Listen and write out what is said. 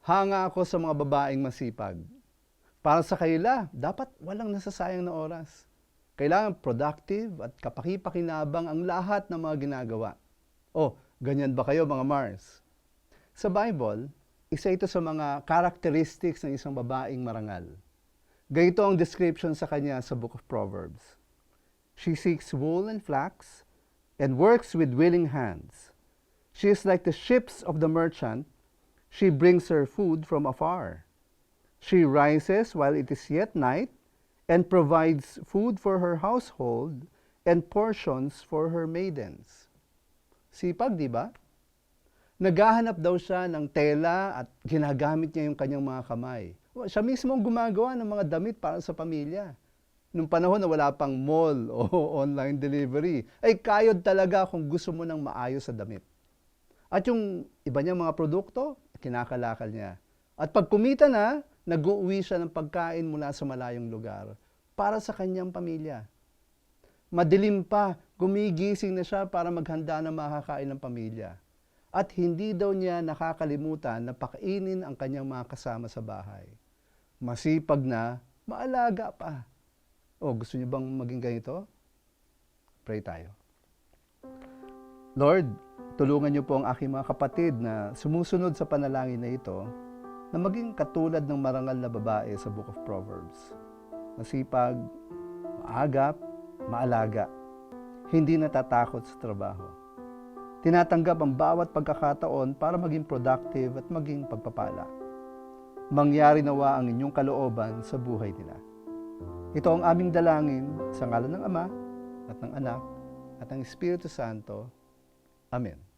Hanga ako sa mga babaeng masipag. Para sa kanila, dapat walang nasasayang na oras. Kailangan productive at kapaki-pakinabang ang lahat ng mga ginagawa. Oh, ganyan ba kayo mga Mars? Sa Bible, isa ito sa mga characteristics ng isang babaeng marangal. Ganito ang description sa kanya sa Book of Proverbs. She seeks wool and flax and works with willing hands. She is like the ships of the merchant. She brings her food from afar. She rises while it is yet night and provides food for her household and portions for her maidens. Sipag, di ba? Naghahanap daw siya ng tela at ginagamit niya yung kanyang mga kamay. Siya mismo ang gumagawa ng mga damit para sa pamilya. Nung panahon na wala pang mall o online delivery, ay kayod talaga kung gusto mo ng maayos sa damit. At yung iba niyang mga produkto, kinakalakal niya. At pag kumita na, nag-uwi siya ng pagkain mula sa malayong lugar para sa kanyang pamilya. Madilim pa, gumigising na siya para maghanda ng makakain ng pamilya. At hindi daw niya nakakalimutan na pakainin ang kanyang mga kasama sa bahay. Masipag na, maalaga pa. O, gusto niyo bang maging ganito? Pray tayo. Lord, tulungan niyo po ang aking mga kapatid na sumusunod sa panalangin na ito na maging katulad ng marangal na babae sa Book of Proverbs. Masipag, maagap, maalaga, hindi natatakot sa trabaho. Tinatanggap ang bawat pagkakataon para maging productive at maging pagpapala. Mangyari nawa ang inyong kalooban sa buhay nila. Ito ang aming dalangin sa ngalan ng Ama at ng Anak at ng Espiritu Santo. Amen.